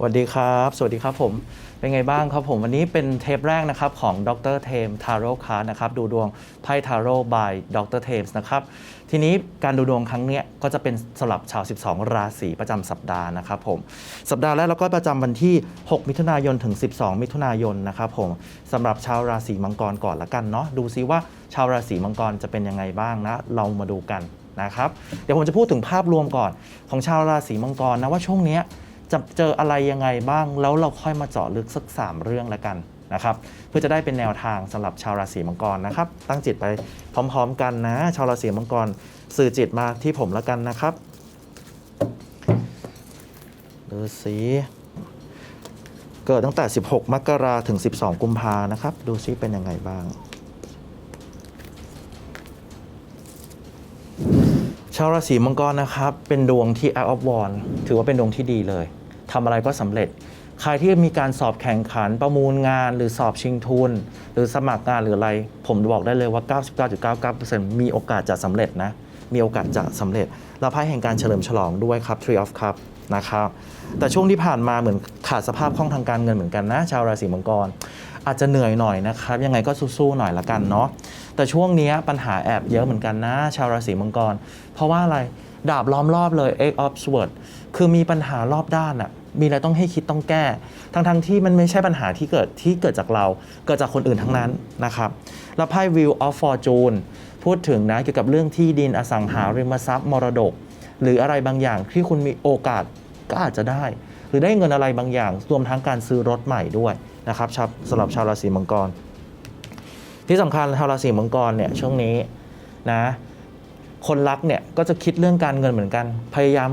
สวัสดีครับ สวัสดีครับผม เป็นไงบ้างครับผมวันนี้เป็นเทปแรกนะครับของดรเทมทาโร่คาร์นะครับดูดวงไพ่ทาโร่ by ดรเทมส์นะครับทีนี้การดูดวงครั้งเนี้ยก็จะเป็นสำหรับชาว 12 ราศีประจำสัปดาห์นะครับผมสัปดาห์แรกเราก็ประจำวันที่ 6 มิถุนายนถึง 12 มิถุนายนนะครับผมสำหรับชาวราศีมังกรก่อนละกันเนาะดูซิว่าชาวราศีมังกรจะเป็นยังไงบ้างนะเรามาดูกันนะครับเดี๋ยวผมจะพูดถึงภาพรวมก่อนของชาวราศีมังกรนะว่าช่วงเนี้ย จะเจออะไรยังไงบ้าง แล้วเราค่อยมาเจาะลึกสัก 3 เรื่องแล้วกันนะครับเพื่อจะได้เป็นแนวทางสำหรับชาวราศีมังกรนะครับ ตั้งจิตไปพร้อม ๆ กันนะ ชาวราศีมังกรสื่อจิตมาที่ผมแล้วกันนะครับดูสิเกิดตั้งแต่ 16 มกราถึง 12 กุมภานะครับ ดูซิเป็นยังไงบ้าง ชาวราศีมังกรนะครับ เป็นดวงที่ Act of One ถือว่าเป็นดวงที่ดีเลย ทำอะไรก็สำเร็จ ใครที่มีการสอบแข่งขันประมูลงาน หรือสอบชิงทุน หรือสมัครงานหรืออะไร ผมบอกได้เลยว่า 99.99%มีโอกาสจะสำเร็จนะมีโอกาสจะสำเร็จแล้วไพ่แห่งการเฉลิมฉลองด้วยครับ Tree of Cup นะครับแต่ช่วงที่ผ่านมาเหมือนขาดสภาพคล่องทางการเงินเหมือนกันนะ ชาวราศีมังกร อาจจะเหนื่อยหน่อยนะครับ ยังไงก็สู้ๆหน่อยละกันเนาะแต่ช่วงนี้ปัญหาแอบเยอะเหมือนกันนะ ชาวราศีมังกร เพราะว่าอะไร ดาบล้อมรอบเลย egg of Sword คือมีปัญหารอบด้านอะมีอะไรต้องให้คิดต้องแก้ ทั้งๆที่มันไม่ใช่ปัญหาที่เกิดที่เกิดจากเรา เกิดจากคนอื่นทั้งนั้นนะครับ แล้วไพ่ Wheel of Fortune พูดถึงนะเกี่ยวกับเรื่องที่ดินอสังหาริมทรัพย์มรดก หรืออะไรบางอย่างที่คุณมีโอกาสก็อาจจะได้ หรือได้เงินอะไรบางอย่าง รวมทั้งการซื้อรถใหม่ด้วยนะครับสำหรับชาวราศีมังกร ที่สำคัญชาวราศีมังกรเนี่ยช่วงนี้นะ คนรักเนี่ยก็จะคิดเรื่องการเงินเหมือนกัน พยายาม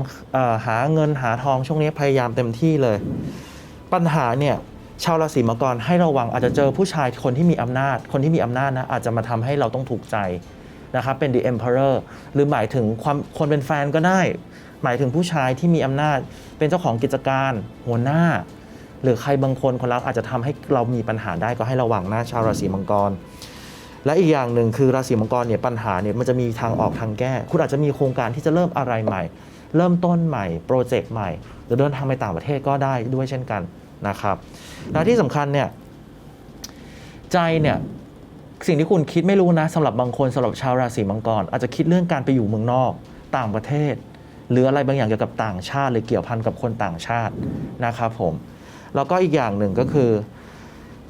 หาเงินหาทองช่วงนี้พยายามเต็มที่เลย ปัญหาเนี่ยชาวราศีมังกรให้ระวังอาจจะเจอผู้ชายคนที่มีอำนาจ คนที่มีอำนาจนะอาจจะมาทำให้เราต้องถูกใจนะครับเป็น the emperor หรือหมายถึงความคนเป็นแฟนก็ได้ หมายถึงผู้ชายที่มีอำนาจ เป็นเจ้าของกิจการ หัวหน้า หรือใครบางคนคนรักอาจจะทำให้เรามีปัญหาได้ก็ให้ระวังนะชาวราศีมังกร และอีกอย่างหนึ่งคือราศีมังกรเนี่ยปัญหาเนี่ยมันจะมีทางออกทางแก้ คุณอาจจะมีโครงการที่จะเริ่มอะไรใหม่ เริ่มต้นใหม่โปรเจกต์ใหม่ หรือเดินทางไปต่างประเทศก็ได้ด้วยเช่นกันนะครับและที่สำคัญเนี่ยใจเนี่ยสิ่งที่คุณคิดไม่รู้นะสำหรับบางคนสำหรับชาวราศีมังกร อาจจะคิดเรื่องการไปอยู่เมืองนอกต่างประเทศ หรืออะไรบางอย่างเกี่ยวกับต่างชาติหรือเกี่ยวพันกับคนต่างชาตินะครับผมแล้วก็อีกอย่างหนึ่งก็คือ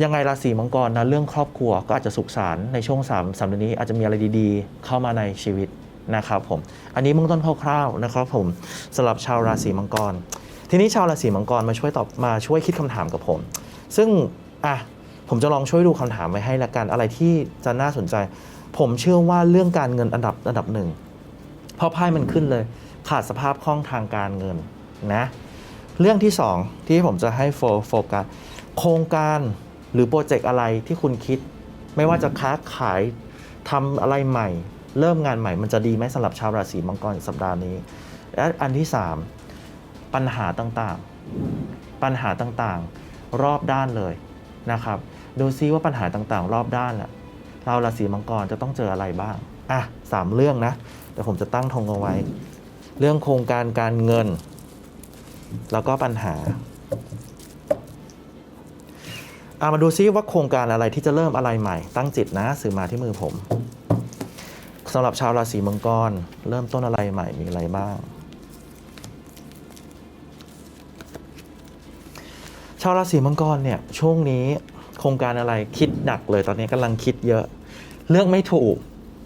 ยังไงราศีมังกรนะเรื่องครอบครัวก็อาจจะสุขสารในช่วง3ามสามเดือนนี้อาจจะมีอะไรดีๆ เข้ามาในชีวิตนะครับผมอันนี้เบื้องต้นคร่าวๆนะครับผมสำหรับชาวราศีมังกร ทีนี้ชาวราศีมังกรมาช่วยตอบมาช่วยคิดคำถามกับผม ซึ่งอะผมจะลองช่วยดูคำถามไว้ให้ละกันอะไรที่จะน่าสนใจ ผมเชื่อว่าเรื่องการเงินอันดับอันดับหนึ่งเพราะไพ่มันขึ้นเลย ขาดสภาพคล่องทางการเงินนะเรื่องที่สองที่ผมจะให้โฟกัสโครงการ หรือโปรเจกต์อะไรที่คุณคิด ไม่ว่าจะค้าขายทำอะไรใหม่ เริ่มงานใหม่มันจะดีไหมสำหรับชาวราศีมังกรสัปดาห์นี้ และอันที่สามปัญหาต่างๆ ปัญหาต่างๆ รอบด้านเลยนะครับดูซิว่าปัญหาต่างๆ รอบด้านล่ะเราราศีมังกรจะต้องเจออะไรบ้างอะสามเรื่องนะเดี๋ยวผมจะตั้งธงเอาไว้ เรื่องโครงการการเงิน แล้วก็ปัญหา อามาดูซิว่าโครงการอะไรที่จะเริ่มอะไรใหม่ ตั้งจิตนะสื่อมาที่มือผมสำหรับชาวราศีมังกร เริ่มต้นอะไรใหม่มีอะไรบ้าง ชาวราศีมังกรเนี่ยช่วงนี้โครงการอะไรคิดหนักเลยตอนนี้กำลังคิดเยอะ เลือกไม่ถูก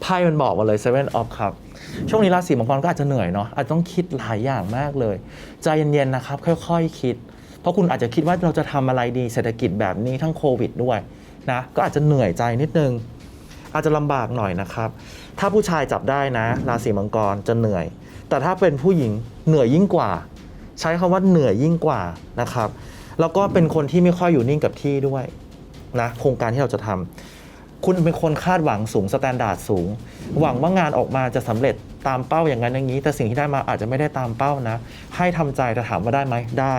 ไพ่มันบอกมาเลย Seven of Cup ช่วงนี้ราศีมังกรก็อาจจะเหนื่อยเนาะอาจจะต้องคิดหลายอย่างมากเลย ใจเย็นๆนะครับ ค่อยๆคิด เพราะคุณอาจจะคิดว่าเราจะทำอะไรดีเศรษฐกิจแบบนี้ทั้งโควิดด้วยนะก็อาจจะเหนื่อยใจนิดนึง อาจจะลำบากหน่อยนะครับ ถ้าผู้ชายจับได้นะ ราศีมังกรจะเหนื่อย แต่ถ้าเป็นผู้หญิงเหนื่อยยิ่งกว่า ใช้คำว่าเหนื่อยยิ่งกว่านะครับ แล้วก็เป็นคนที่ไม่ค่อยอยู่นิ่งกับที่ด้วยนะโครงการที่เราจะทำคุณเป็นคนคาดหวังสูงสแตนดาร์ดสูง หวังว่างานออกมาจะสำเร็จตามเป้าอย่างนั้นอย่างนี้ แต่สิ่งที่ได้มาอาจจะไม่ได้ตามเป้านะ ให้ทำใจแต่ถามว่าได้ไหมได้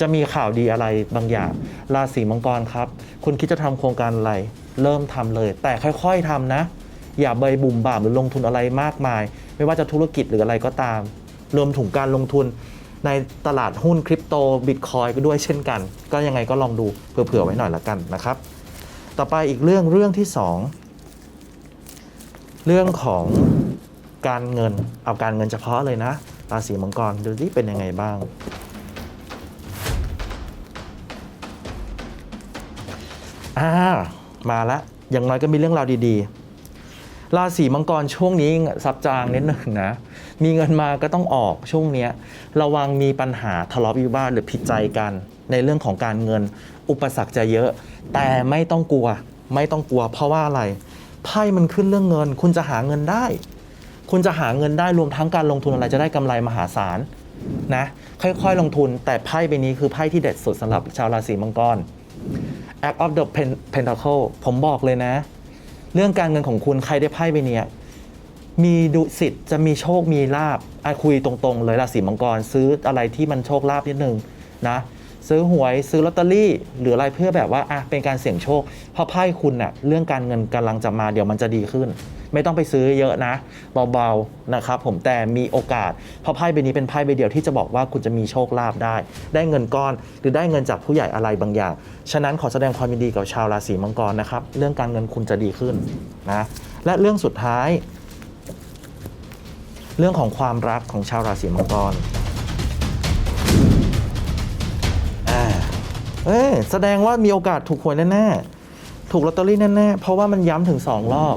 จะมีข่าวดีอะไรบางอย่างราศีมังกรครับ คุณคิดจะทำโครงการอะไร เริ่มทำเลย แต่ค่อยๆทำนะ อย่าใบบุ่มบ่ามหรือลงทุนอะไรมากมาย ไม่ว่าจะธุรกิจหรืออะไรก็ตาม รวมถึงการลงทุนในตลาดหุ้นคริปโตบิตคอยก็ด้วยเช่นกัน ก็ยังไงก็ลองดูเผื่อๆไว้หน่อยละกันนะครับ ต่อไปอีกเรื่องเรื่องที่ 2 เรื่องของการเงินเอาการเงินเฉพาะเลยนะราศีมังกรดูที่เป็นยังไงบ้าง อ่ามาละอย่างน้อยก็มีเรื่องราวดีๆ ราศีมังกรช่วงนี้ซับจางนิดหนึ่งนะ มีเงินมาก็ต้องออกช่วงเนี้ยระวังมีปัญหาทะเลาะวิวาทหรือผิดใจกัน ในเรื่องของการเงิน อุปสรรคจะเยอะ แต่ไม่ต้องกลัว ไม่ต้องกลัว เพราะว่าอะไรไพ่มันขึ้นเรื่องเงิน คุณจะหาเงินได้ คุณจะหาเงินได้รวมทั้งการลงทุนอะไรจะได้กำไรมหาศาลนะค่อยๆลงทุนแต่ไพ่ใบนี้คือไพ่ที่เด็ดสุดสำหรับชาวราศีมังกร Act of the Pentacle ผมบอกเลยนะ เรื่องการเงินของคุณใครได้ไพ่ไปเนี่ย มีดุสิทธิ์จะมีโชคมีลาบอะคุยตรงๆ เลยราศีมังกรซื้ออะไรที่มันโชคลาบนิดนึงนะ ซื้อหวยซื้อลอตเตอรี่หรืออะไรเพื่อแบบว่าอะเป็นการเสี่ยงโชคเพราะไพ่คุณน่ะเรื่องการเงินกำลังจะมาเดี๋ยวมันจะดีขึ้น ไม่ต้องไปซื้อเยอะนะ เบาๆนะครับผมแต่มีโอกาสเพราะไพ่ใบนี้เป็นไพ่ใบเดียวที่จะบอกว่าคุณจะมีโชคลาภได้ ได้เงินก้อนหรือได้เงินจากผู้ใหญ่อะไรบางอย่าง ฉะนั้นขอแสดงความยินดีกับชาวราศีมังกรนะครับเรื่องการเงินคุณจะดีขึ้นนะและเรื่องสุดท้าย เรื่องของความรักของชาวราศีมังกร เอ้ยแสดงว่ามีโอกาสถูกหวยแน่ๆ ถูกลอตเตอรี่แน่ๆ เพราะว่ามันย้ำถึง 2 รอบ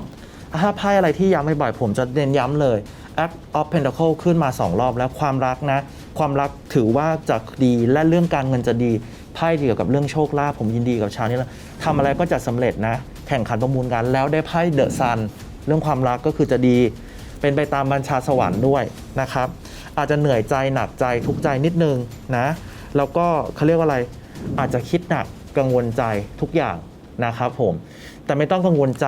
ถ้าไพ่อะไรที่ย้ำบ่อยๆผมจะเน้นย้ำเลย Act of Pentacle ขึ้นมา 2 รอบแล้วความรักนะ ความรักถือว่าจะดีและเรื่องการเงินจะดีไพ่เกี่ยวกับเรื่องโชคลาภผมยินดีกับชาวนี้แล้วทำอะไรก็จะสำเร็จนะ แข่งขันประมูลกันแล้วได้ไพ่เดอะซันเรื่องความรักก็คือจะดี เป็นไปตามบัญชาสวรรค์ด้วยนะครับ อาจจะเหนื่อยใจหนักใจทุกใจนิดนึงนะ แล้วก็เขาเรียกว่าอะไร อาจจะคิดหนักกังวลใจทุกอย่าง นะครับผม แต่ไม่ต้องกังวลใจ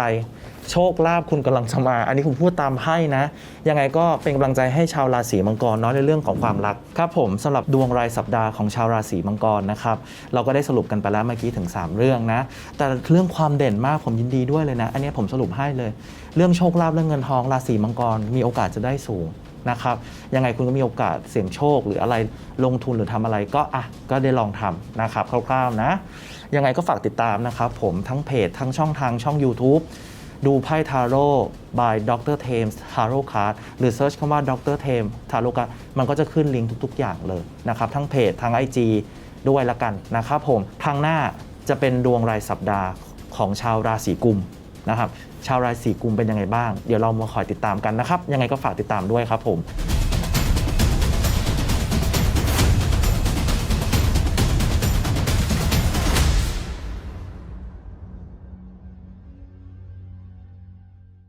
โชคลาภคุณกำลังจะมา อันนี้ผมพูดตามไพ่นะ ยังไงก็เป็นกำลังใจให้ชาวราศีมังกรเนาะในเรื่องของความรักครับผมสำหรับดวงรายสัปดาห์ของชาวราศีมังกรนะครับเราก็ได้สรุปกันไปแล้วเมื่อกี้ถึง 3 เรื่องนะ แต่เรื่องความเด่นมากผมยินดีด้วยเลยนะ อันนี้ผมสรุปให้เลย เรื่องโชคลาภเรื่องเงินทองราศีมังกรมีโอกาสจะได้สูงนะครับยังไงคุณก็มีโอกาสเสี่ยงโชคหรืออะไรลงทุนหรือทำอะไรก็อะก็ได้ลองทำนะครับคร่าวๆนะ ยังไงก็ฝากติดตามนะครับผมทั้งเพจทั้งช่องทางช่อง YouTube ดูไพ่ทาโร่ by Dr. Thames Tarot Card หรือเซิร์ชคำว่า Dr. Thames Tarot Card มันก็จะขึ้นลิงก์ทุก ๆ อย่างเลยนะครับ ทั้งเพจทั้ง IG ด้วยละกันนะครับผมทางหน้าจะเป็นดวงรายสัปดาห์ของชาวราศีกุมนะครับ ชาวราศีกุมเป็นยังไงบ้าง เดี๋ยวเรามาคอยติดตามกันนะครับ ยังไงก็ฝากติดตามด้วยครับผม